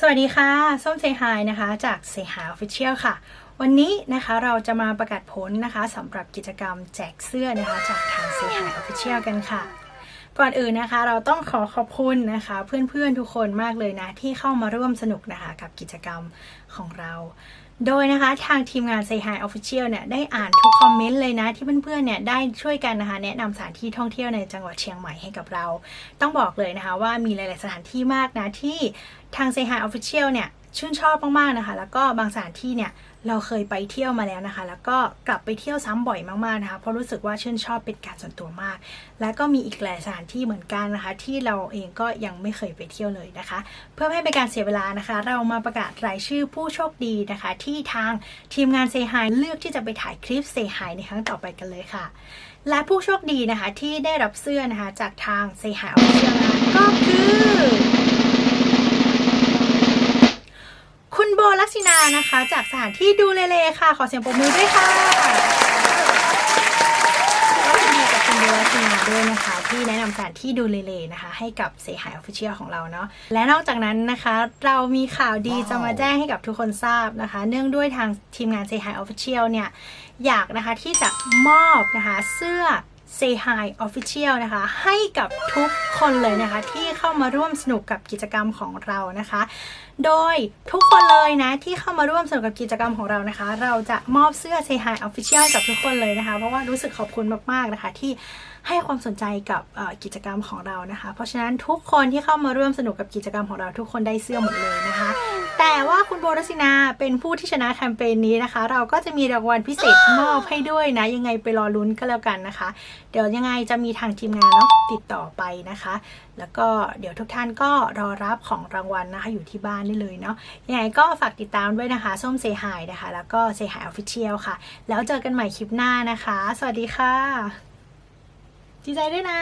สวัสดีค่ะ ส้มเซฮายนะคะ จากเซฮายออฟฟิเชียลค่ะ วันนี้นะคะเราจะมาประกาศผลนะคะสำหรับกิจกรรมแจกเสื้อนะคะ จากทางเซฮายออฟฟิเชียลกันค่ะ ก่อนอื่นนะคะ เราต้องขอขอบคุณนะคะ เพื่อนๆทุกคนมากเลยนะ ที่เข้ามาร่วมสนุกนะคะกับกิจกรรมของเรา โดยนะคะทางทีมงาน Say Hi Official เนี่ยได้อ่านทุกคอมเมนต์เลยนะ ที่เพื่อนๆเนี่ยได้ช่วยกันนะคะ แนะนำสถานที่ท่องเที่ยวในจังหวัดเชียงใหม่ให้กับเรา ต้องบอกเลยนะคะว่ามีหลายๆสถานที่มากนะที่ทาง Say Hi Official เนี่ย ชื่นชอบมากๆนะคะ แล้วก็บางสถานที่เนี่ยเราเคยไปเที่ยวมาแล้วนะคะ แล้วก็กลับไปเที่ยวซ้ำบ่อยมากๆนะคะเพราะรู้สึกว่าชื่นชอบเป็นการส่วนตัวมาก และก็มีอีกหลายสถานที่เหมือนกันนะคะ ที่เราเองก็ยังไม่เคยไปเที่ยวเลยนะคะ เพื่อให้เป็นการเสียเวลานะคะ เรามาประกาศรายชื่อผู้โชคดีนะคะ ที่ทางทีมงานเซฮายเลือกที่จะไปถ่ายคลิปเซฮายในครั้งต่อไปกันเลยค่ะ และผู้โชคดีนะคะที่ได้รับเสื้อนะคะจากทางเซฮายออฟฟิเชียลก็คือ คุณโบลักษินานะคะ จากสถานที่ดูเลเลค่ะ ขอเสียงปรบมือด้วยค่ะก็ยินดีกับคุณโบลักษินาด้วยนะคะ ที่แนะนำสถานที่ดูเลเลนะคะ ให้กับเซหายออฟฟิเชียลของเราเนาะและนอกจากนั้นนะคะ เรามีข่าวดีจะมาแจ้งให้กับทุกคนทราบนะคะ เนื่องด้วยทางทีมงานเซหายออฟฟิเชียลเนี่ยอยากนะคะที่จะมอบนะคะเสื้อ Say Hi Official นะคะ ให้กับทุกคนเลยนะคะ ที่เข้ามาร่วมสนุกกับกิจกรรมของเรานะคะ โดยทุกคนเลยนะ ที่เข้ามาร่วมสนุกกับกิจกรรมของเรานะคะ เราจะมอบเสื้อ Say Hi Official ให้กับทุกคนเลยนะคะ เพราะว่ารู้สึกขอบคุณมาก ๆ นะคะ ที่ให้ความสนใจกับกิจกรรมของเรานะคะ เพราะฉะนั้นทุกคนที่เข้ามาร่วมสนุกกับกิจกรรมของเราทุกคนได้เสื้อหมดเลยนะคะ แต่ว่าคุณโบรสินาเป็นผู้ที่ชนะแคมเปญนี้นะคะ เราก็จะมีรางวัลพิเศษมอบให้ด้วยนะ ยังไงไปรอลุ้นก็แล้วกันนะคะ เดี๋ยวยังไงจะมีทางทีมงานเนาะติดต่อไปนะคะ แล้วก็เดี๋ยวทุกท่านก็รอรับของรางวัลนะคะ อยู่ที่บ้านได้เลยเนาะยังไงก็ฝากติดตามด้วยนะคะ ส้มเซฮายนะคะ แล้วก็เซฮายออฟฟิเชียลค่ะ แล้วเจอกันใหม่คลิปหน้านะคะ สวัสดีค่ะดีใจด้วยนะ